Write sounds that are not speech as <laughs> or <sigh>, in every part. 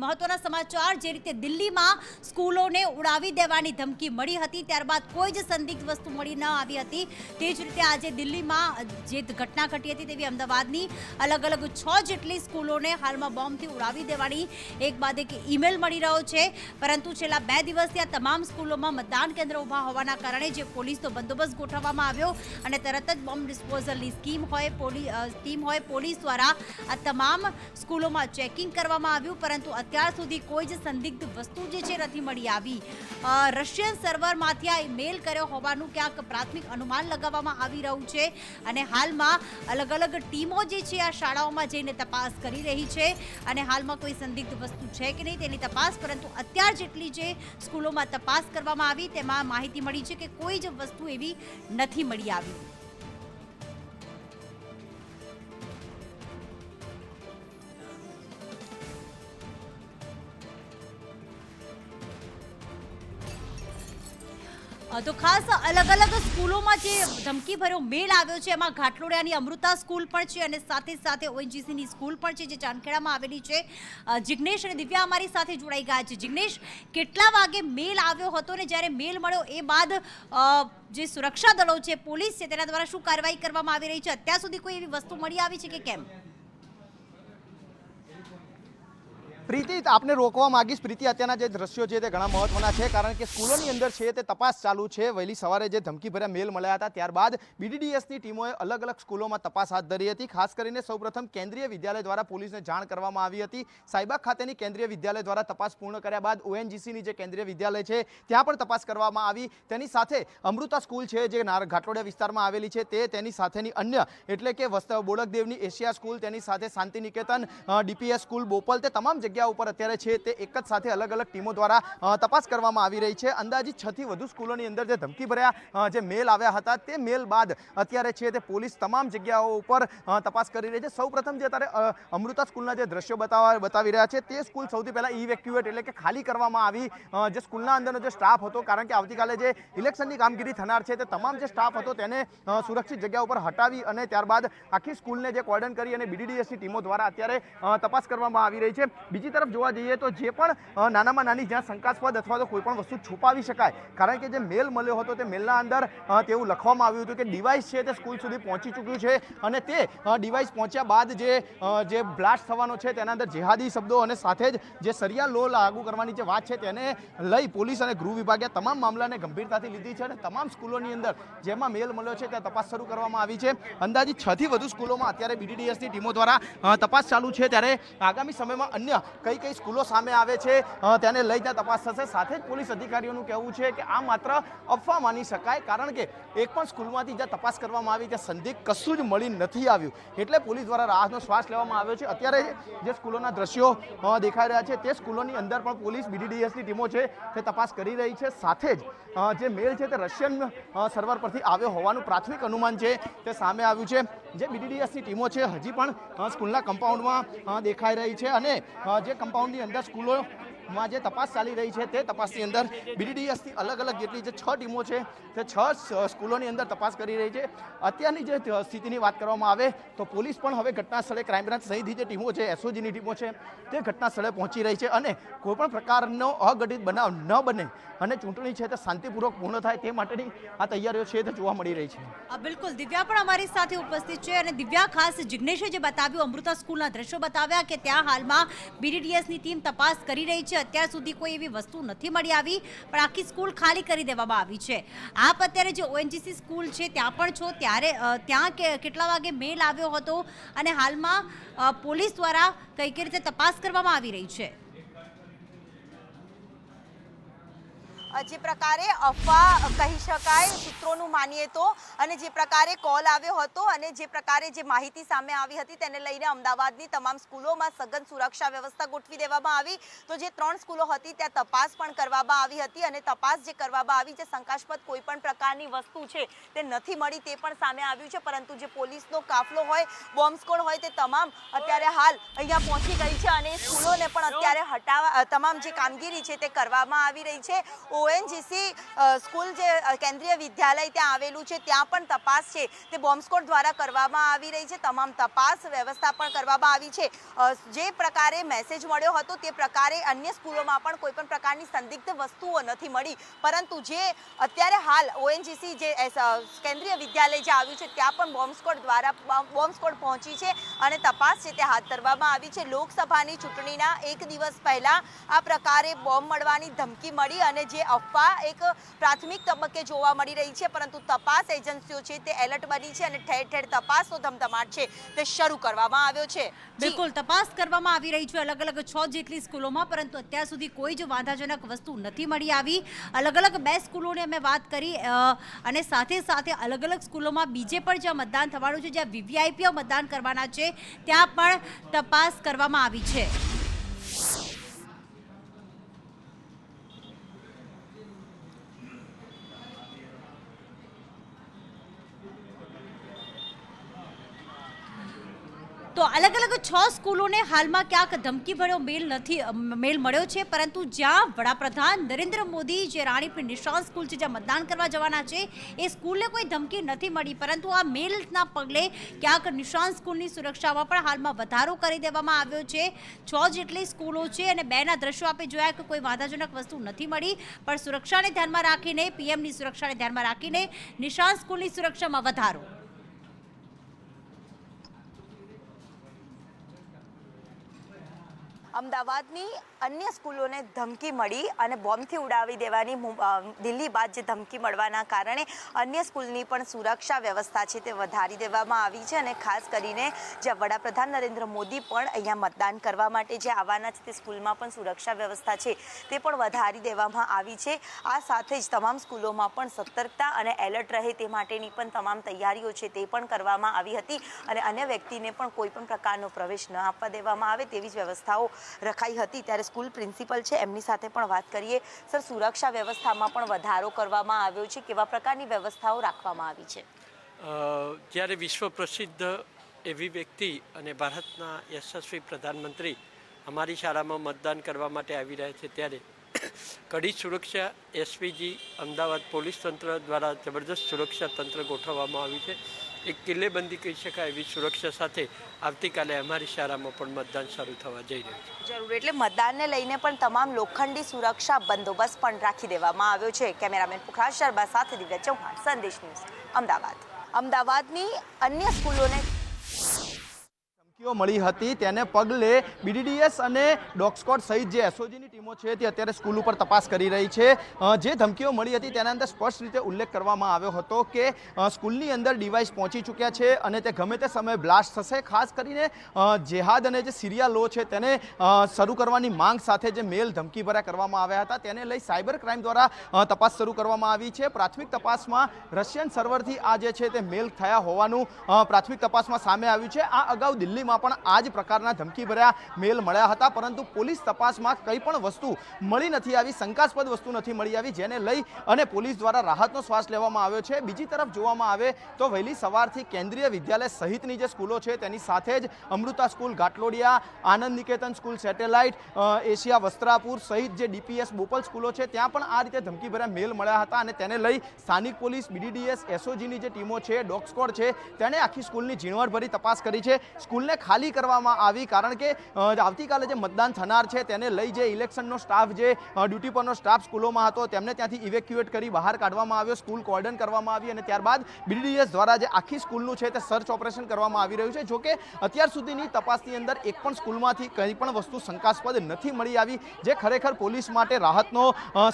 મહત્વના સમાચાર જે રીતે દિલ્હીમાં સ્કૂલોને ઉડાવી દેવાની ધમકી મળી હતી, ત્યારબાદ કોઈ જ સંદિગ્ધ વસ્તુ મળી ન આવી હતી. તે જ રીતે આજે દિલ્હીમાં જે ઘટના ઘટી હતી તેવી અમદાવાદની અલગ અલગ છ જેટલી સ્કૂલોને હાલમાં બોમ્બથી ઉડાવી દેવાની એક બાદ એક ઈમેલ મળી રહ્યો છે. પરંતુ છેલ્લા બે દિવસથી આ તમામ સ્કૂલોમાં મતદાન કેન્દ્ર ઊભા હોવાના કારણે જે પોલીસનો બંદોબસ્ત ગોઠવવામાં આવ્યો અને તરત જ બોમ્બ ડિસ્પોઝલની સ્કીમ હોય પોલીસ ટીમ હોય, પોલીસ દ્વારા આ તમામ સ્કૂલોમાં ચેકિંગ કરવામાં આવ્યું. પરંતુ અત્યાર સુધી કોઈ જ સંદિગ્ધ વસ્તુ જે છે નથી મળી આવી. રશિયન સર્વરમાંથી આ મેલ કર્યો હોવાનું ક્યાંક પ્રાથમિક અનુમાન લગાવવામાં આવી રહ્યું છે અને હાલમાં અલગ અલગ ટીમો જે છે આ શાળાઓમાં જઈને તપાસ કરી રહી છે અને હાલમાં કોઈ સંદિગ્ધ વસ્તુ છે કે નહીં તેની તપાસ, પરંતુ અત્યાર જેટલી જે સ્કૂલોમાં તપાસ કરવામાં આવી તેમાં માહિતી મળી છે કે કોઈ જ વસ્તુ એવી નથી મળી આવી. તો ખાસ અલગ અલગ સ્કૂલોમાં જે ધમકી ભર્યો મેલ આવ્યો છે, એમાં ઘાટલોડિયાની અમૃતા સ્કૂલ પણ છે અને સાથે સાથે ઓએનજીસીની સ્કૂલ પણ છે, જે ચાંદખેડામાં આવેલી છે. જિગ્નેશ અને દિવ્યા અમારી સાથે જોડાઈ ગયા છે. જિગ્નેશ, કેટલા વાગે મેલ આવ્યો હતો ને જ્યારે મેલ મળ્યો એ બાદ જે સુરક્ષા દળો છે, પોલીસ છે, તેના દ્વારા શું કાર્યવાહી કરવામાં આવી રહી છે? અત્યાર સુધી કોઈ એવી વસ્તુ મળી આવી છે કે કેમ? પ્રીતિ, આપને રોકવા માંગીશ. પ્રીતિ, અત્યારના જે દ્રશ્યો છે તે ઘણા મહત્વના છે, કારણ કે સ્કૂલોની અંદર છે તે તપાસ ચાલુ છે. વહેલી સવારે જે ધમકી ભર્યા મેલ મળ્યા હતા, ત્યારબાદ બીડીડીએસની ટીમોએ અલગ અલગ સ્કૂલોમાં તપાસ હાથ ધરી હતી. ખાસ કરીને સૌપ્રથમ કેન્દ્રીય વિદ્યાલય દ્વારા પોલીસને જાણ કરવામાં આવી હતી. સાયબા ખાતેની કેન્દ્રીય વિદ્યાલય દ્વારા તપાસ પૂર્ણ કર્યા બાદ ઓએનજીસીની જે કેન્દ્રીય વિદ્યાલય છે, ત્યાં પણ તપાસ કરવામાં આવી. તેની સાથે અમૃતા સ્કૂલ છે, જે ઘાટલોડિયા વિસ્તારમાં આવેલી છે, તે તેની સાથેની અન્ય, એટલે કે બોડકદેવની એશિયા સ્કૂલ, તેની સાથે શાંતિ નિકેતન ડીપીએસ સ્કૂલ, બોપલ, તે તમામ જગ્યા ઉપર અત્યારે છે તે એક જ સાથે અલગ અલગ ટીમો દ્વારા તપાસ કરવામાં આવી રહી છે. અંદાજિત છથી વધુ સ્કૂલોની અંદર જે ધમકી ભર્યા જે મેલ આવ્યા હતા તે મેલ બાદ અત્યારે છે તે પોલીસ તમામ જગ્યાઓ ઉપર તપાસ કરી રહી છે. સૌપ્રથમ જે અત્યારે અમૃતા સ્કૂલના જે દ્રશ્યો બતાવવા બતાવી રહ્યા છે તે સ્કૂલ સૌથી પહેલાં ઇવેક્યુએટ એટલે કે ખાલી કરવામાં આવી. જે સ્કૂલના અંદરનો જે સ્ટાફ હતો, કારણ કે આવતીકાલે જે ઇલેક્શનની કામગીરી થનાર છે તે તમામ જે સ્ટાફ હતો તેને સુરક્ષિત જગ્યા ઉપર હટાવી અને ત્યારબાદ આખી સ્કૂલને જે કોર્ડન કરી અને બીડીડીએસની ટીમો દ્વારા અત્યારે તપાસ કરવામાં આવી રહી છે. બીજી તરફ જોવા જઈએ તો જે પણ નાનામાં નાની જ્યાં શંકાસ્પદ અથવા તો કોઈ પણ વસ્તુ છુપાવી શકાય, કારણ કે જે મેલ મળ્યો હતો તે મેલના અંદર તેવું લખવામાં આવ્યું હતું કે ડિવાઇસ છે તે સ્કૂલ સુધી પહોંચી ચૂક્યું છે અને તે ડિવાઇસ પહોંચ્યા બાદ જે જે બ્લાસ્ટ થવાનો છે તેના અંદર જેહાદી શબ્દો અને સાથે જ જે સરિયા લો લાગુ કરવાની જે વાત છે તેને લઈ પોલીસ અને ગૃહ વિભાગે તમામ મામલાને ગંભીરતાથી લીધી છે અને તમામ સ્કૂલોની અંદર જેમાં મેલ મળ્યો છે ત્યાં તપાસ શરૂ કરવામાં આવી છે. અંદાજે છથી વધુ સ્કૂલોમાં અત્યારે બીડીડીએસની ટીમો દ્વારા તપાસ ચાલુ છે ત્યારે આગામી સમયમાં અન્ય કઈ કઈ સ્કૂલો સામે આવે છે તેને લઈ ત્યાં તપાસ થશે. સાથે જ પોલીસ અધિકારીઓનું કહેવું છે કે આ માત્ર અફવા માની શકાય, કારણ કે એક પણ સ્કૂલમાંથી જ્યાં તપાસ કરવામાં આવી, ત્યાં સંદિગ્ધ કશું જ મળી નથી આવ્યું. એટલે પોલીસ દ્વારા રાહતનો શ્વાસ લેવામાં આવ્યો છે. અત્યારે જે સ્કૂલોના દ્રશ્યો દેખાઈ રહ્યા છે, તે સ્કૂલોની અંદર પણ પોલીસ બીડીડીએસની ટીમો છે, તે તપાસ કરી રહી છે. સાથે જ જે મેલ છે તે રશિયન સર્વર પરથી આવ્યો હોવાનું પ્રાથમિક અનુમાન છે, તે સામે આવ્યું છે. જે બીડીડીએસની ટીમો છે, હજી પણ સ્કૂલના કમ્પાઉન્ડમાં દેખાઈ રહી છે અને જે કમ્પાઉન્ડની અંદર સ્કૂલો માં જે તપાસ ચાલી રહી છે તે તપાસની અંદર બીડીડીએસની અલગ અલગ જેટલી જે છ ટીમો છે, તે છ સ્કૂલોની અંદર તપાસ કરી રહી છે. અત્યારની જે સ્થિતિની વાત કરવામાં આવે, તો પોલીસ પણ હવે ઘટના સ્થળે ક્રાઇમ બ્રાન્ચ સહિતની જે ટીમો છે એસઓજીની ટીમો છે, તે ઘટના સ્થળે પહોંચી રહી છે અને કોઈપણ પ્રકારનો અઘટિત બનાવ ન બને અને ચૂંટણી છે તે શાંતિપૂર્વક પૂર્ણ થાય તે માટેની આ તૈયારીઓ છે તે જોવા મળી રહી છે. બિલકુલ. દિવ્યા પણ અમારી સાથે ઉપસ્થિત છે અને દિવ્યા ખાસ જિજ્ઞેશે જે બતાવ્યું, અમૃતા સ્કૂલના દ્રશ્યો બતાવ્યા કે ત્યાં હાલમાં બીડીડીએસની ટીમ તપાસ કરી રહી છે અત્યાર સુધી કોઈ એવી વસ્તુ નથી મળી આવી, પણ આખી સ્કૂલ ખાલી કરી દેવામાં આવી છે. આપ અત્યારે જે ઓએનજીસી સ્કૂલ છે, ત્યાં પણ છો, ત્યારે ત્યાં કેટલા વાગે મેલ આવ્યો હતો અને હાલમાં પોલીસ દ્વારા કઈ કઈ રીતે તપાસ કરવામાં આવી રહી છે? જે પ્રકારે અફવા કહી શકાય, સૂત્રોનું માનીએ તો, અને જે પ્રકારે કોલ આવ્યો હતો અને જે પ્રકારે જે માહિતી સામે આવી હતી તેને લઈને અમદાવાદની તમામ સ્કૂલોમાં સઘન સુરક્ષા વ્યવસ્થા ગોઠવી દેવામાં આવી. તો જે ત્રણ સ્કૂલો હતી ત્યાં તપાસ પણ કરવામાં આવી હતી અને તપાસ જે કરવામાં આવી, જે શંકાસ્પદ કોઈ પણ પ્રકારની વસ્તુ છે તે નથી મળી તે પણ સામે આવ્યું છે. પરંતુ જે પોલીસનો કાફલો હોય, બોમ્બ સ્કોડ હોય તે તમામ અત્યારે હાલ અહીંયા પહોંચી ગઈ છે અને સ્કૂલોને પણ અત્યારે હટાવવા તમામ જે કામગીરી છે તે કરવામાં આવી રહી છે. ઓએનજીસી સ્કૂલ જે કેન્દ્રીય વિદ્યાલય ત્યાં આવેલું છે, ત્યાં પણ તપાસ છે. તે બોમ્બ સ્કોડ દ્વારા કરવામાં આવી રહી છે. તમામ તપાસ વ્યવસ્થા પણ કરવામાં આવી છે. જે પ્રકારે મેસેજ મળ્યો હતો, તે પ્રકારે અન્ય સ્કૂલોમાં પણ કોઈપણ પ્રકારની સંદિગ્ધ વસ્તુઓ નથી મળી. પરંતુ જે અત્યારે હાલ ઓએનજીસી જે કેન્દ્રીય વિદ્યાલય જે આવ્યું છે, ત્યાં પણ બોમ્બસ્કોટ દ્વારા બોમ્બ- બોમ્બ સ્કોડ પહોંચી છે અને તપાસ છે તે હાથ ધરવામાં આવી છે. લોકસભાની ચૂંટણીના એક દિવસ પહેલાં આ પ્રકારે બોમ્બ મળવાની ધમકી મળી અને જે અફવા એક પ્રાથમિક તબક્કે જોવા મળી રહી છે, પરંતુ તપાસ એજન્સીઓ છે તે એલર્ટ બની છે અને ઠેર ઠેર તપાસનો ધમધમાટ છે તે શરૂ કરવામાં આવ્યો છે. બિલકુલ, તપાસ કરવામાં આવી રહી છે અલગ અલગ છ જેટલી સ્કૂલોમાં, પરંતુ અત્યાર સુધી કોઈ જ વાંધાજનક વસ્તુ નથી મળી આવી. અલગ અલગ બે સ્કૂલોની અમે વાત કરી અને સાથે સાથે અલગ અલગ સ્કૂલોમાં બીજે પણ જ્યાં મતદાન થવાનું છે, જ્યાં વીવીઆઈપીઓ મતદાન કરવાના છે, ત્યાં પણ તપાસ કરવામાં આવી છે. તો અલગ અલગ છ સ્કૂલોને હાલમાં ક્યાંક ધમકીભર્યો મેલ નથી મેલ મળ્યો છે, પરંતુ જ્યાં વડાપ્રધાન નરેન્દ્ર મોદી જે રાણીપીર નિશાન સ્કૂલ છે, જ્યાં મતદાન કરવા જવાના છે, એ સ્કૂલને કોઈ ધમકી નથી મળી, પરંતુ આ મેલના પગલે ક્યાંક નિશાન સ્કૂલની સુરક્ષામાં પણ હાલમાં વધારો કરી દેવામાં આવ્યો છે. છ જેટલી સ્કૂલો છે અને બેના દ્રશ્યો આપણે જોયા કે કોઈ વાંધાજનક વસ્તુ નથી મળી, પણ સુરક્ષાને ધ્યાનમાં રાખીને, પીએમની સુરક્ષાને ધ્યાનમાં રાખીને નિશાન સ્કૂલની સુરક્ષામાં વધારો. અમદાવાદની અન્ય સ્કૂલોને ધમકી મળી અને બોમ્બથી ઉડાવી દેવાની દિલ્હી બાદ જે ધમકી મળવાના કારણે અન્ય સ્કૂલની પણ સુરક્ષા વ્યવસ્થા છે તે વધારી દેવામાં આવી છે અને ખાસ કરીને જ્યાં વડાપ્રધાન નરેન્દ્ર મોદી પણ અહીંયા મતદાન કરવા માટે જે આવવાના છે તે સ્કૂલમાં પણ સુરક્ષા વ્યવસ્થા છે તે પણ વધારી દેવામાં આવી છે. આ સાથે જ તમામ સ્કૂલોમાં પણ સતર્કતા અને એલર્ટ રહે તે માટેની પણ તમામ તૈયારીઓ છે તે પણ કરવામાં આવી હતી અને અન્ય વ્યક્તિને પણ કોઈપણ પ્રકારનો પ્રવેશ ન આપવા દેવામાં આવે તેવી જ વ્યવસ્થાઓ રખાઈ હતી ત્યારે સ્કૂલ પ્રિન્સિપલ છે, એમની સાથે પણ વાત કરીએ. સર, સુરક્ષા વ્યવસ્થામાં પણ વધારો કરવામાં આવ્યો છે. કેવા પ્રકારની વ્યવસ્થાઓ રાખવામાં આવી છે? જ્યારે વિશ્વ પ્રસિદ્ધ એવી વ્યક્તિ અને ભારતના યશસ્વી પ્રધાનમંત્રી અમારી શાળામાં મતદાન કરવા માટે આવી રહ્યા છે, ત્યારે કડી સુરક્ષા એસપીજી અમદાવાદ પોલીસ તંત્ર દ્વારા જબરદસ્ત સુરક્ષા તંત્ર ગોઠવવામાં આવ્યું છે. એક કિલ્લેબંધી કહી શકાય એવી સુરક્ષા સાથે આવતીકાલે અમારી શાળામાં પણ મતદાન શરૂ થવા જઈ રહ્યું છે. જરૂર, એટલે મતદાનને લઈને પણ તમામ લોખંડી સુરક્ષા બંદોબસ્ત પણ રાખી દેવામાં આવ્યો છે. કેમેરામેન પુખરાજ શર્મા સાથે દિવ્યા ચૌહાણ, સંદેશ ન્યૂઝ, અમદાવાદ. અમદાવાદની અન્ય સ્કૂલોને ધમકીઓ મળી હતી. તેને પગલે બીડીડીએસ અને ડોગસ્કોટ સહિત જે એસઓજીની ટીમો છે તે અત્યારે સ્કૂલ ઉપર તપાસ કરી રહી છે. જે ધમકીઓ મળી હતી તેના અંદર સ્પષ્ટ રીતે ઉલ્લેખ કરવામાં આવ્યો હતો કે સ્કૂલની અંદર ડિવાઇસ પહોંચી ચૂક્યા છે અને તે ગમે તે સમયે બ્લાસ્ટ થશે. ખાસ કરીને જેહાદ અને જે સિરિયા લો છે તેને શરૂ કરવાની માંગ સાથે જે મેલ ધમકી ભર્યા કરવામાં આવ્યા હતા, તેને લઈ સાયબર ક્રાઇમ દ્વારા તપાસ શરૂ કરવામાં આવી છે. પ્રાથમિક તપાસમાં રશિયન સર્વરથી આ જે છે તે મેલ થયા હોવાનું પ્રાથમિક તપાસમાં સામે આવ્યું છે. આ અગાઉ દિલ્હીમાં પણ આ જ પ્રકારના ધમકી ભર્યા મેલ મળ્યા હતા, પરંતુ પોલીસ તપાસમાં કંઈ પણ વસ્તુ મળી નથી આવી, શંકાસ્પદ વસ્તુ નથી મળી આવી, જેને લઈ અને પોલીસ દ્વારા રાહતનો શ્વાસ લેવામાં આવ્યો છે. બીજી તરફ જોવામાં આવે તો વહેલી સવારથી કેન્દ્રીય વિદ્યાલય સહિતની જે સ્કૂલો છે, તેની સાથે જ Amrita school Ghatlodia Anand Niketan school, Satellite Asia Vastrapur સહિત જે ડીપીએસ બોપલ સ્કૂલો છે, ત્યાં પણ આ રીતે ધમકીભર્યા મેલ મળ્યા હતા અને તેને લઈ સ્થાનિક પોલીસ, બીડીડીએસ, એસઓજીની જે ટીમો છે, ડોગ સ્કોડ છે, તેણે આખી સ્કૂલની ઝીણવટભરી તપાસ કરી છે. સ્કૂલને ખાલી કરવામાં આવી કારણ કે આવતીકાલે જે મતદાન થનાર છે તેને લઈ જે ઇલેક્શનનો સ્ટાફ જે ડ્યુટી પરનો સ્ટાફ સ્કૂલોમાં હતો તેમને ત્યાંથી ઇવેક્યુએટ કરી બહાર કાઢવામાં આવ્યો, સ્કૂલ કોર્ડન કરવામાં આવી અને ત્યારબાદ બીડીડીએસ દ્વારા જે આખી સ્કૂલનું છે તે સર્ચ ઓપરેશન કરવામાં આવી રહ્યું છે. જોકે અત્યાર સુધીની તપાસની અંદર એક પણ સ્કૂલમાંથી કંઈ પણ વસ્તુ શંકાસ્પદ નથી મળી આવી, જે ખરેખર પોલીસ માટે રાહતનો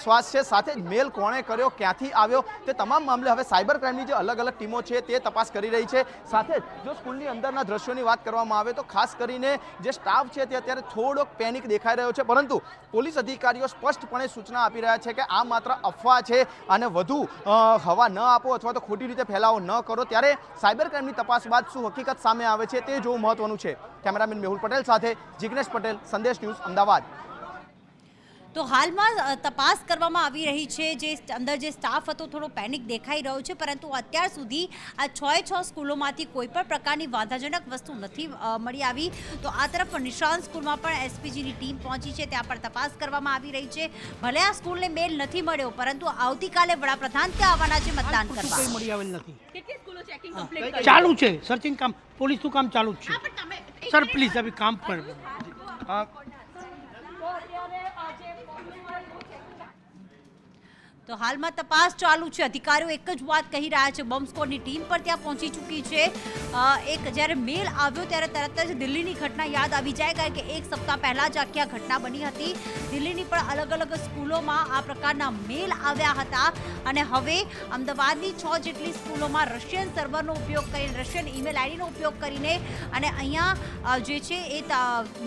શ્વાસ છે. સાથે મેલ કોણે કર્યો, ક્યાંથી આવ્યો, તે તમામ મામલે હવે સાયબર ક્રાઇમની જે અલગ અલગ ટીમો છે તે તપાસ કરી રહી છે. સાથે જો સ્કૂલની અંદરના દ્રશ્યોની વાત કરવામાં આવે તો ખાસ કરીને જે સ્ટાફ છે તે અત્યારે થોડોક પેનિક દેખાઈ રહ્યો છે. પરંતુ પોલીસ અધિકારીઓ સ્પષ્ટપણે સૂચના આપી રહ્યા છે કે આ માત્ર અફવા છે અને વધુ હવા ન આપો અથવા તો ખોટી રીતે ફેલાવો ન કરો. ત્યારે સાયબર ક્રાઇમની તપાસ બાદ શું હકીકત સામે આવે છે તે જોવું મહત્વનું છે. કેમેરામેન મેહુલ પટેલ સાથે જિગ્નેશ પટેલ, સંદેશ ન્યૂઝ, અમદાવાદ. તો હાલમાં તપાસ કરવામાં આવી રહી છે જે અંદર જે સ્ટાફ હતો થોડો પેનિક દેખાઈ રહ્યો છે પરંતુ અત્યાર સુધી આ છ એ છ સ્કૂલોમાંથી કોઈ પણ પ્રકારની વાંધાજનક વસ્તુ નથી મળી આવી તો આ તરફ નિશાન સ્કૂલમાં પણ એસપીજીની ટીમ પહોંચી છે ત્યાં પણ તપાસ કરવામાં આવી રહી છે ભલે આ સ્કૂલને મેલ નથી મળ્યો પરંતુ આવતીકાલે વડાપ્રધાન ત્યાં આવવાના છે મતદાન કરવા કંઈ મળી આવેલ નથી કેટલી સ્કૂલો ચેકિંગ કમ્પ્લીટ ચાલુ છે સર્ચિંગ કામ પોલીસનું કામ ચાલુ જ છે સર પ્લીઝ અભી કામ પર તો હાલમાં તપાસ ચાલુ છે. અધિકારીઓ એક જ વાત કહી રહ્યા છે. બોમ્બ સ્કોડની ટીમ પણ ત્યાં પહોંચી ચૂકી છે. એક જ્યારે મેલ આવ્યો ત્યારે તરત જ દિલ્હીની ઘટના યાદ આવી જાય કારણ કે એક સપ્તાહ પહેલાં જ આખી આ ઘટના બની હતી. દિલ્હીની પણ અલગ અલગ સ્કૂલોમાં આ પ્રકારના મેલ આવ્યા હતા અને હવે અમદાવાદની છ જેટલી સ્કૂલોમાં રશિયન સર્વરનો ઉપયોગ કરીને, રશિયન ઈમેલ આઈડીનો ઉપયોગ કરીને અને અહીંયા જે છે એ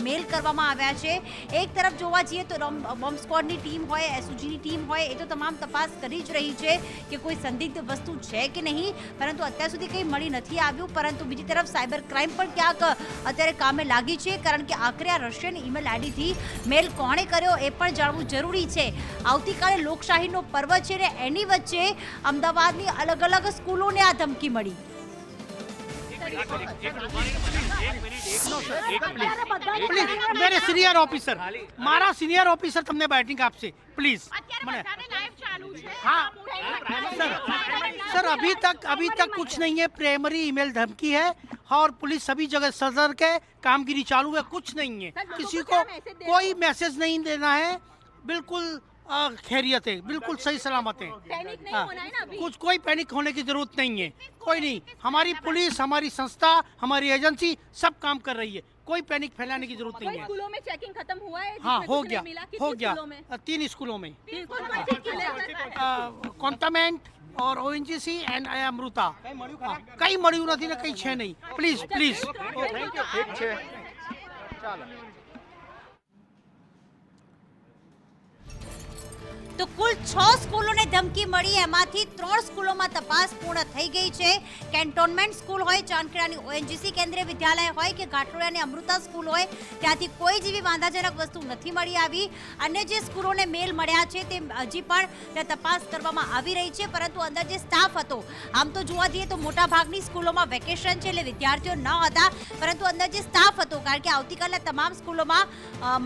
મેલ કરવામાં આવ્યા છે. એક તરફ જોવા જઈએ તો બોમ્બ સ્કોડની ટીમ હોય, એસઓજીની ટીમ હોય, એ તો તમામ તપાસ કરી જ રહી છે કે કોઈ સંદિગ્ધ વસ્તુ છે કે નહીં. પરંતુ અત્યાર સુધી કંઈ મળી નથી આવ્યું. પરંતુ બીજી તરફ સાયબર ક્રાઇમ પણ ક્યાંક અત્યારે કામે લાગી છે. કારણ કે આખરે આ રશિયન ઈમેલ આઈડીથી મેલ કોણે કર્યો એ પણ જાણવું જરૂરી છે. આવતીકાલે લોકશાહીનો પર્વ છે ને એની વચ્ચે અમદાવાદની અલગ અલગ સ્કૂલોને આ ધમકી મળી. પ્લીઝ મેરે સિનિયર ઓફિસર મારા સિનિયર ઓફિસર તમને બેટિંગ આપશે પ્લીઝ મને हाँ सर सर अभी तक अभी तक कुछ नहीं है प्राइमरी ईमेल धमकी है और पुलिस सभी जगह सदर के कामगिरी चालू है कुछ नहीं है सर, लोगों किसी को को क्या मैसेज दे कोई मैसेज नहीं देना है बिल्कुल अ, खैरियत है बिल्कुल सही सलामत। हाँ। है। कुछ कोई पैनिक होने की ज़रूरत नहीं है। कोई नहीं। हमारी पुलिस हमारी संस्था हमारी एजेंसी सब काम कर रही है। कोई पैनिक फैलाने की ज़रूरत नहीं है। स्कूलों में चेकिंग खत्म हुआ है हाँ हो गया हो गया। तीन स्कूलों में। कॉन्टामेंट <laughs> और ओएनजीसी एंड अमृता। कई मड़ियू नहीं कई छह नहीं। Please please. તો કુલ છ સ્કૂલોને ધમકી મળી. એમાંથી ત્રણ સ્કૂલોમાં તપાસ પૂર્ણ થઈ ગઈ છે. કેન્ટોનમેન્ટ સ્કૂલ હોય, ચાંદખેડાની ઓએનજીસી કેન્દ્રીય વિદ્યાલય હોય કે ઘાટલોડિયાની અમૃતા સ્કૂલ હોય, ત્યાંથી કોઈ જેવી વાંધાજનક વસ્તુ નથી મળી આવી. અને જે સ્કૂલોને મેલ મળ્યા છે તે હજી પણ તપાસ કરવામાં આવી રહી છે. પરંતુ અંદર જે સ્ટાફ હતો, આમ તો જોવા જઈએ તો મોટા ભાગની સ્કૂલોમાં વેકેશન છે એટલે વિદ્યાર્થીઓ ન હતા. પરંતુ અંદર જે સ્ટાફ હતો, કારણ કે આવતીકાલે તમામ સ્કૂલોમાં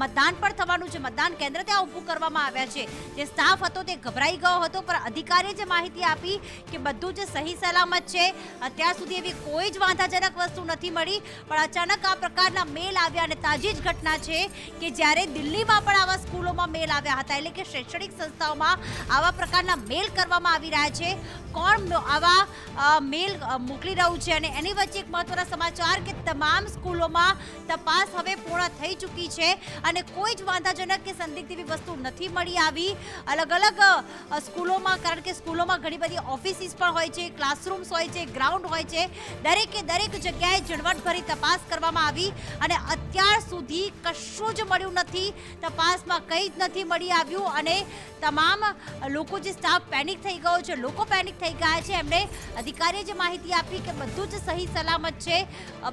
મતદાન પણ થવાનું છે. મતદાન કેન્દ્ર ત્યાં ઊભું કરવામાં આવ્યા છે. જે સ્ટાફ હતો તે ગભરાઈ ગયો હતો, પણ અધિકારીએ જે માહિતી આપી કે બધું જ સહી સલામત છે, અત્યાર સુધી એવી કોઈ જ વાંધાજનક વસ્તુ નથી મળી, પણ અચાનક આ પ્રકારના મેલ આવ્યા અને તાજી જ ઘટના છે કે જ્યારે દિલ્હીમાં પણ આવા સ્કૂલોમાં મેલ આવ્યા હતા, એટલે કે શૈક્ષણિક સંસ્થાઓમાં આવા પ્રકારના મેલ કરવામાં આવી રહ્યા છે, કોણ આવા મેલ મોકલી રહ્યું છે? અને એની વચ્ચે એક મહત્વના સમાચાર કે તમામ સ્કૂલોમાં તપાસ હવે પૂર્ણ થઈ ચૂકી છે અને કોઈ જ વાંધાજનક કે સંદિગ્ધ એવી વસ્તુ નથી મળી આવી. અલગ અલગ સ્કૂલોમાં, કારણ કે સ્કૂલોમાં ઘણી બધી ઓફિસીસ પણ હોય છે, ક્લાસરૂમ્સ હોય છે, ગ્રાઉન્ડ હોય છે. દરેકે દરેક જગ્યાએ ઝીણવટભરી તપાસ કરવામાં આવી અને અત્યાર સુધી કશું જ મળ્યું નથી. તપાસમાં કંઈ જ નથી મળી આવ્યું અને તમામ લોકો જે સ્ટાફ પેનિક થઈ ગયો છે, લોકો પેનિક થઈ ગયા છે. એમણે અધિકારીએ જે માહિતી આપી કે બધું જ સહી સલામત છે,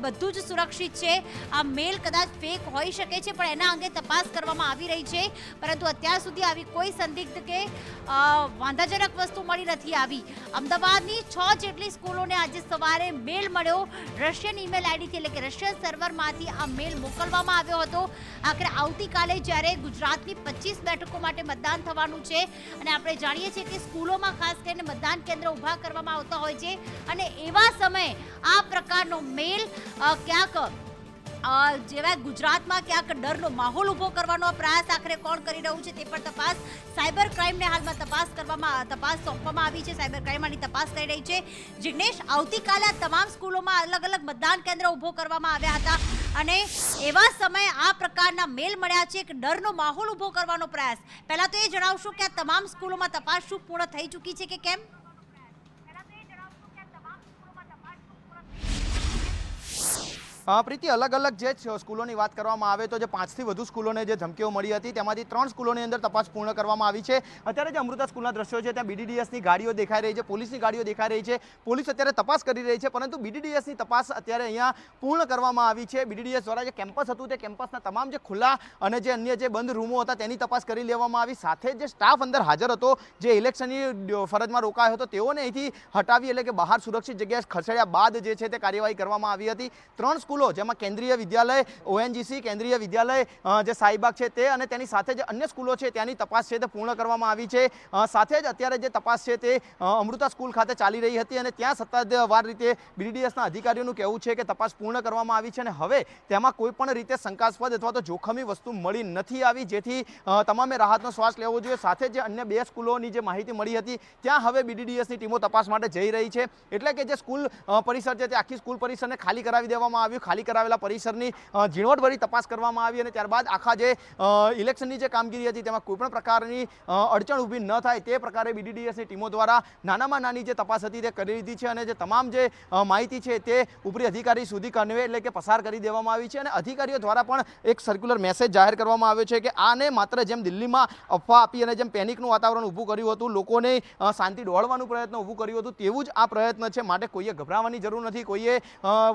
બધું જ સુરક્ષિત છે. આ મેલ કદાચ ફેક હોઈ શકે છે, પણ એના અંગે તપાસ કરવામાં આવી રહી છે. પરંતુ અત્યાર સુધી આવી કોઈ સંદિગ્ધ કે વાંધાજનક વસ્તુ મળી નથી આવી. અમદાવાદની છ જેટલી સ્કૂલોને આજે સવારે મેલ મળ્યો. રશિયન ઈમેલ આઈડીથી એટલે કે રશિયન સર્વરમાંથી આ મેલ મોકલવામાં આવ્યો હતો. આખરે આવતીકાલે જ્યારે ગુજરાતની પચીસ બેઠકો માટે મતદાન થવાનું છે અને આપણે જાણીએ છીએ કે સ્કૂલોમાં ખાસ કરીને મતદાન કેન્દ્ર ઊભા કરવામાં આવતા હોય છે. અને એવા સમયે આ પ્રકારનો મેલ ક્યાંક જેવા ગુજરાતમાં ક્યાંક ડરનો માહોલ ઊભો કરવાનો પ્રયાસ આખરે કોણ કરી રહ્યું છે તે પણ તપાસ. સાયબર ક્રાઇમને હાલમાં તપાસ કરવામાં, તપાસ સોંપવામાં આવી છે. સાયબર ક્રાઇમ આની તપાસ થઈ રહી છે. જિગ્નેશ, આવતીકાલે આ તમામ સ્કૂલોમાં અલગ અલગ મતદાન કેન્દ્ર ઊભો કરવામાં આવ્યા હતા. અને એવા સમયે આ પ્રકારના મેલ મળ્યા છે કે ડરનો માહોલ ઊભો કરવાનો પ્રયાસ. પહેલાં તો એ જણાવશો કે આ તમામ સ્કૂલોમાં તપાસ શું પૂર્ણ થઈ ચૂકી છે કે કેમ? પ્રીતિ, અલગ અલગ જે સ્કૂલોની વાત કરવામાં આવે તો જે પાંચથી વધુ સ્કૂલોને જે ધમકીઓ મળી હતી, તેમાંથી ત્રણ સ્કૂલોની અંદર તપાસ પૂર્ણ કરવામાં આવી છે. અત્યારે જે અમૃતા સ્કૂલના દ્રશ્યો છે, ત્યાં બીડીડીએસની ગાડીઓ દેખાઈ રહી છે, પોલીસની ગાડીઓ દેખાઈ રહી છે. પોલીસ અત્યારે તપાસ કરી રહી છે, પરંતુ બીડીડીએસની તપાસ અત્યારે અહીંયા પૂર્ણ કરવામાં આવી છે. બીડીડીએસ દ્વારા જે કેમ્પસ હતું, તે કેમ્પસના તમામ જે ખુલ્લા અને જે અન્ય જે બંધ રૂમો હતા, તેની તપાસ કરી લેવામાં આવી. સાથે જે સ્ટાફ અંદર હાજર હતો, જે ઇલેક્શનની ફરજમાં રોકાયો હતો, તેઓને અહીંથી હટાવી એટલે કે બહાર સુરક્ષિત જગ્યાએ ખસેડ્યા બાદ જે છે, તે કાર્યવાહી કરવામાં આવી હતી. ત્રણ સ્કૂલો જેમાં કેન્દ્રીય વિદ્યાલય ઓએનજીસી કેન્દ્રીય વિદ્યાલય જે સાઈબાગ છે તે અને તેની સાથે જે અન્ય સ્કૂલો છે, ત્યાંની તપાસ છે તે પૂર્ણ કરવામાં આવી છે. સાથે જ અત્યારે જે તપાસ છે તે અમૃતા સ્કૂલ ખાતે ચાલી રહી હતી અને ત્યાં સત્તાવાર રીતે બીડીડીએસના અધિકારીઓનું કહેવું છે કે તપાસ પૂર્ણ કરવામાં આવી છે અને હવે તેમાં કોઈ પણ રીતે શંકાસ્પદ અથવા તો જોખમી વસ્તુ મળી નથી આવી, જેથી તમામે રાહતનો શ્વાસ લેવો જોઈએ. સાથે જે અન્ય બે સ્કૂલોની જે માહિતી મળી હતી, ત્યાં હવે બીડીડીએસની ટીમો તપાસ માટે જઈ રહી છે. એટલે કે જે સ્કૂલ પરિસર છે તે આખી સ્કૂલ પરિસરને ખાલી કરાવી દેવામાં આવ્યું. ખાલી કરાવેલા પરિસરની ઝીણવટભરી તપાસ કરવામાં આવી અને ત્યારબાદ આખા જે ઇલેક્શનની જે કામગીરી હતી તેમાં કોઈપણ પ્રકારની અડચણ ઊભી ન થાય તે પ્રકારે બીડીડીએસની ટીમો દ્વારા નાનામાં નાની જે તપાસ હતી તે કરી લીધી છે અને જે તમામ જે માહિતી છે તે ઉપરી અધિકારી સુધી કન્વે એટલે કે પસાર કરી દેવામાં આવી છે અને અધિકારીઓ દ્વારા પણ એક સર્ક્યુલર મેસેજ જાહેર કરવામાં આવ્યો છે કે આને માત્ર જેમ દિલ્હીમાં અફવા આપી અને જેમ પેનિકનું વાતાવરણ ઊભું કર્યું હતું લોકોને શાંતિ ડોળવાનું પ્રયત્ન ઊભું કર્યું હતું તેવું જ આ પ્રયત્ન છે. માટે કોઈએ ગભરાવાની જરૂર નથી. કોઈએ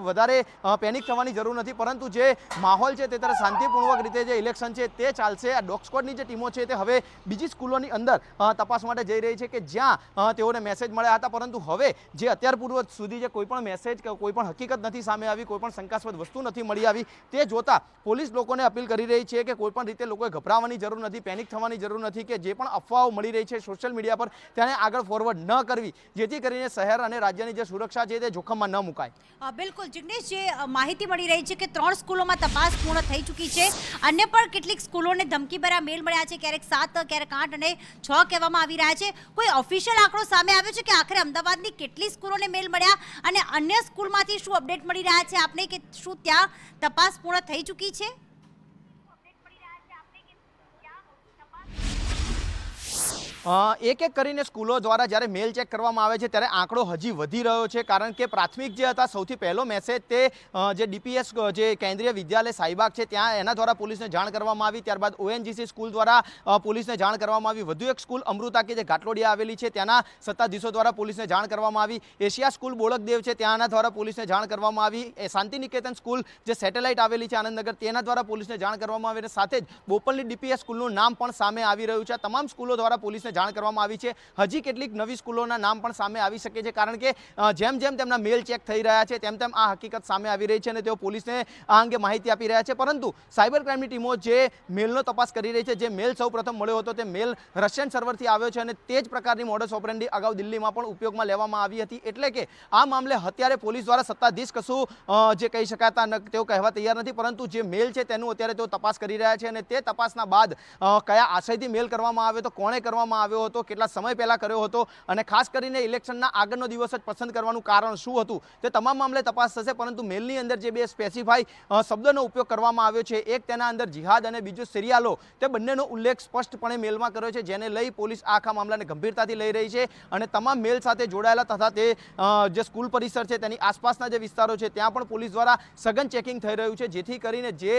વધારે અ, પેનિક થવાની જરૂર નથી પરંતુ જે માહોલ છે તે ત્યારે શાંતિપૂર્વક રીતે જે ઇલેક્શન છે તે ચાલશે. આ ડોગ સ્કોડની જે ટીમો છે તે હવે બીજી સ્કૂલોની અંદર તપાસ માટે જઈ રહી છે કે જ્યાં તેઓને મેસેજ મળ્યા હતા. પરંતુ હવે જે અત્યાર પૂર્વ સુધી જે કોઈ પણ મેસેજ કોઈ પણ હકીકત નથી સામે આવી કોઈ પણ શંકાસ્પદ વસ્તુ નથી મળી આવી તે જોતા પોલીસ લોકોને અપીલ કરી રહી છે કે કોઈ પણ રીતે લોકોએ ગભરાવાની જરૂર નથી પેનિક થવાની જરૂર નથી કે જે પણ અફવાઓ મળી રહી છે સોશિયલ મીડિયા પર તેને આગળ ફોરવર્ડ ન કરવી. જેથી કરીને શહેર અને રાજ્યની જે સુરક્ષા છે તે જોખમમાં ન મુકાય. બિલકુલ જિગ્નેશ જે અ, માહિતી મળી રહી છે કે ત્રણ સ્કૂલોમાં તપાસ પૂર્ણ થઈ ચૂકી છે. અન્ય પણ કેટલીક સ્કૂલોને ધમકીભર્યા મેલ મળ્યા છે. ક્યારેક સાત, ક્યારેક આઠ અને છ કહેવામાં આવી રહ્યા છે. કોઈ ઓફિશિયલ આંકડો સામે આવ્યો છે કે આખરે અમદાવાદની કેટલી સ્કૂલોને મેલ મળ્યા અને અન્ય સ્કૂલમાંથી શું અપડેટ મળી રહ્યા છે? આપને કે શું ત્યાં તપાસ પૂર્ણ થઈ ચૂકી છે? એક એક કરીને સ્કૂલો દ્વારા જ્યારે મેલ ચેક કરવામાં આવે છે, ત્યારે આંકડો હજી વધી રહ્યો છે, કારણ કે પ્રાથમિક જે હતા, સૌથી પહેલો મેસેજ તે જે ડીપીએસ જે કેન્દ્રીય વિદ્યાલય સાઈબાગ છે, ત્યાં એના દ્વારા પોલીસને જાણ કરવામાં આવી. ત્યારબાદ ઓએનજીસી સ્કૂલ દ્વારા પોલીસને જાણ કરવામાં આવી. વધુ એક સ્કૂલ, અમૃતા કે જે ઘાટલોડિયા આવેલી છે, ત્યાંના સત્તાધીશો દ્વારા પોલીસને જાણ કરવામાં આવી. એશિયા સ્કૂલ બોળકદેવ છે, ત્યાંના દ્વારા પોલીસને જાણ કરવામાં આવી. એ શાંતિ સ્કૂલ જે સેટેલાઇટ આવેલી છે, આનંદનગર, તેના દ્વારા પોલીસને જાણ કરવામાં આવી. અને સાથે જ બોપલની ડીપીએસ સ્કૂલનું નામ પણ સામે આવી રહ્યું છે. તમામ સ્કૂલો દ્વારા પોલીસને જાણ કરવામાં આવી છે. હજી કેટલીક નવી સ્કૂલોના નામ પણ સામે આવી શકે છે, કારણ કે જેમ જેમ તેમના મેલ ચેક થઈ રહ્યા છે, તેમ તેમ આ હકીકત સામે આવી રહી છે અને તેઓ પોલીસને આ અંગે માહિતી આપી રહ્યા છે. પરંતુ સાયબર ક્રાઇમની ટીમો જે મેલનો તપાસ કરી રહી છે, જે મેલ સૌપ્રથમ મળ્યો હતો, તે મેલ રશિયન સર્વરથી આવ્યો છે અને તે જ પ્રકારની મોડસ ઓપરેન્ડી અગાઉ દિલ્હીમાં પણ ઉપયોગમાં લેવામાં આવી હતી. એટલે કે આ મામલે અત્યારે પોલીસ દ્વારા સત્તાધીશ કશું જે કહી શકાતા ન- તેઓ કહેવા તૈયાર નથી, પરંતુ જે મેલ છે તેનું અત્યારે તેઓ તપાસ કરી રહ્યા છે અને તે તપાસના બાદ કયા આશયથી મેલ કરવામાં આવ્યો, તો કોણે કરવામાં આવ્યો હતો, કેટલા સમય પહેલા કર્યો હતો અને ખાસ કરીને ઇલેક્શનના આગળનો દિવસ જ પસંદ કરવાનું કારણ શું હતું? તે તમામ મામલે તપાસ થશે, પરંતુ મેલની અંદર જે બે સ્પેસિફાઈ શબ્દનો ઉપયોગ કરવામાં આવ્યો છે, એક તેના અંદર જિહાદ અને બીજું સિરિયાલો, તે બંનેનો ઉલ્લેખ સ્પષ્ટપણે મેલમાં કર્યો છે, જેને લઈ પોલીસ આખા મામલાને ગંભીરતાથી લઈ રહી છે અને તમામ મેલ સાથે જોડાયેલા તથા તે જે સ્કૂલ પરિસર છે તેની આસપાસના જે વિસ્તારો છે, ત્યાં પણ પોલીસ દ્વારા સઘન ચેકિંગ થઈ રહ્યું છે, જેથી કરીને જે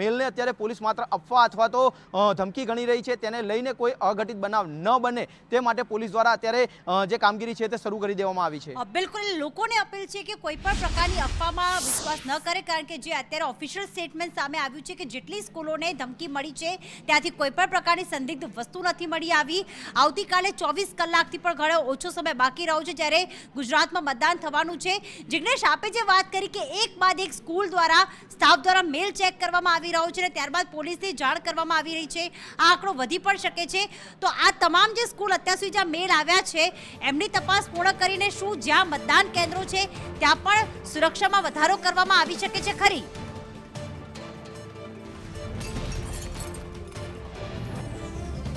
મેલને અત્યારે પોલીસ માત્ર અફવા અથવા તો ધમકી ગણી રહી છે, તેને લઈને કોઈ અઘટિત બનાવ ન બને તે માટે પોલીસ દ્વારા અત્યારે જે કામગીરી છે તે શરૂ કરી દેવામાં આવી છે. બિલકુલ. લોકોને અપીલ છે કે કોઈ પણ પ્રકારની અફવામાં વિશ્વાસ ન કરે, કારણ કે જે અત્યારે ઓફિશિયલ સ્ટેટમેન્ટ સામે આવ્યું છે કે જેટલી સ્કૂલોને ધમકી મળી છે, ત્યાંથી કોઈ પણ પ્રકારની સંદિગ્ધ વસ્તુ નથી મળી આવી. આવતીકાલે ચોવીસ કલાકથી પણ ઘણો ઓછો સમય બાકી રહ્યો છે જ્યારે ગુજરાતમાં મતદાન થવાનું છે. જિગ્નેશ, આપે જે વાત કરી કે એક બાદ એક સ્કૂલ દ્વારા સ્ટાફ દ્વારા મેલ ચેક કરવામાં આવી રહ્યો છે અને ત્યારબાદ પોલીસને જાણ કરવામાં આવી રહી છે. આ આંકડો વધી પણ શકે છે. તો આ તમામ જે સ્કૂલ અત્યાર સુધી જ્યાં મેલ આવ્યા છે, એમની તપાસ પૂર્ણ કરીને શું જ્યાં મતદાન કેન્દ્રો છે, ત્યાં પણ સુરક્ષામાં વધારો કરવામાં આવી શકે છે ખરી?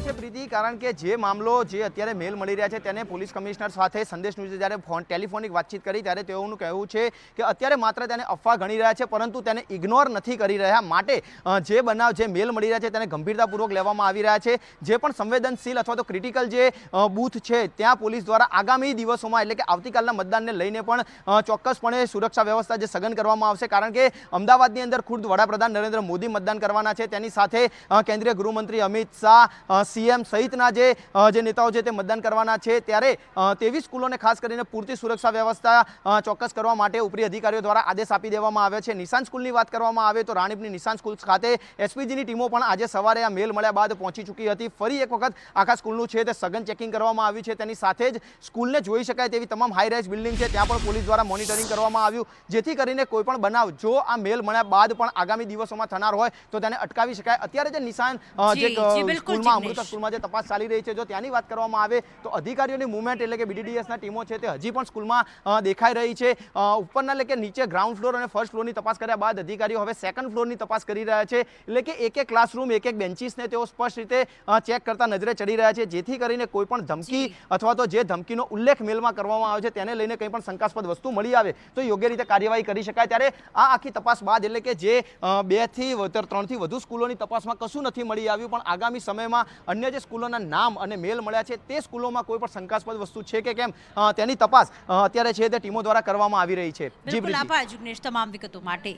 છે પ્રીતિ, કારણ કે જે મામલો, જે અત્યારે મેલ મળી રહ્યા છે તેને પોલીસ કમિશનર સાથે સંદેશ ન્યૂઝે જ્યારે ફોન, ટેલિફોનિક વાતચીત કરી ત્યારે તેઓનું કહેવું છે કે અત્યારે માત્ર તેને અફવા ગણી રહ્યા છે, પરંતુ તેને ઇગ્નોર નથી કરી રહ્યા. માટે જે બનાવ, જે મેલ મળી રહ્યા છે તેને ગંભીરતાપૂર્વક લેવામાં આવી રહ્યા છે. જે પણ સંવેદનશીલ અથવા તો ક્રિટિકલ જે બૂથ છે, ત્યાં પોલીસ દ્વારા આગામી દિવસોમાં, એટલે કે આવતીકાલના મતદાનને લઈને પણ ચોક્કસપણે સુરક્ષા વ્યવસ્થા જે સઘન કરવામાં આવશે, કારણ કે અમદાવાદની અંદર ખુદ વડાપ્રધાન નરેન્દ્ર મોદી મતદાન કરવાના છે. તેની સાથે કેન્દ્રીય ગૃહમંત્રી અમિત શાહ સીએમ સહિતના જે જે નેતાઓ છે તે મતદાન કરવાના છે ત્યારે તેવી સ્કૂલોને ખાસ કરીને પૂરતી સુરક્ષા વ્યવસ્થા ચોક્કસ કરવા માટે ઉપરી અધિકારીઓ દ્વારા આદેશ આપી દેવામાં આવ્યો છે. નિશાન સ્કૂલની વાત કરવામાં આવે તો રાણીપની નિશાન સ્કૂલ ખાતે એસપીજીની ટીમો પણ આજે સવારે આ મેલ મળ્યા બાદ પહોંચી ચૂકી હતી. ફરી એક વખત આખા સ્કૂલનું છે તે સઘન ચેકિંગ કરવામાં આવ્યું છે. તેની સાથે જ સ્કૂલને જોઈ શકાય તેવી તમામ હાઈ રાઇઝ બિલ્ડિંગ છે ત્યાં પણ પોલીસ દ્વારા મોનિટરિંગ કરવામાં આવ્યું. જેથી કરીને કોઈ પણ બનાવ જો આ મેલ મળ્યા બાદ પણ આગામી દિવસોમાં થનાર હોય તો તેને અટકાવી શકાય. અત્યારે જે નિશાન જે સ્કૂલમાં જિગ્નેશ. અમૃતા સ્કૂલમાં જે તપાસ ચાલી રહી છે જો ત્યાંની વાત કરવામાં આવે તો અધિકારીઓની મુવમેન્ટ એટલે કે બીડીડીએસના ટીમો છે તે હજી પણ સ્કૂલમાં દેખાઈ રહી છે. ઉપરના એટલે કે નીચે ગ્રાઉન્ડ ફ્લોર અને ફર્સ્ટ ફ્લોરની તપાસ કર્યા બાદ અધિકારીઓ હવે સેકન્ડ ફ્લોરની તપાસ કરી રહ્યા છે. એટલે કે એક એક ક્લાસરૂમ એક એક બેન્ચીસને તેઓ સ્પષ્ટ રીતે ચેક કરતા નજરે ચડી રહ્યા છે. જેથી કરીને કોઈ પણ ધમકી અથવા તો જે ધમકીનો ઉલ્લેખ મેલમાં કરવામાં આવે છે તેને લઈને કંઈ પણ શંકાસ્પદ વસ્તુ મળી આવે તો યોગ્ય રીતે કાર્યવાહી કરી શકાય. ત્યારે આ આખી તપાસ બાદ એટલે કે જે બેથી ત્રણથી વધુ સ્કૂલોની તપાસમાં કશું નથી મળી આવ્યું પણ આગામી સમયમાં અન્ય જે સ્કૂલોના નામ અને મેલ મળ્યા છે તે સ્કૂલોમાં કોઈ પણ શંકાસ્પદ વસ્તુ છે કે કેમ? તેની તપાસ અત્યારે છે તે ટીમો દ્વારા કરવામાં આવી રહી છે. જી આભાર જિગ્નેશ તમામ વિગતો માટે.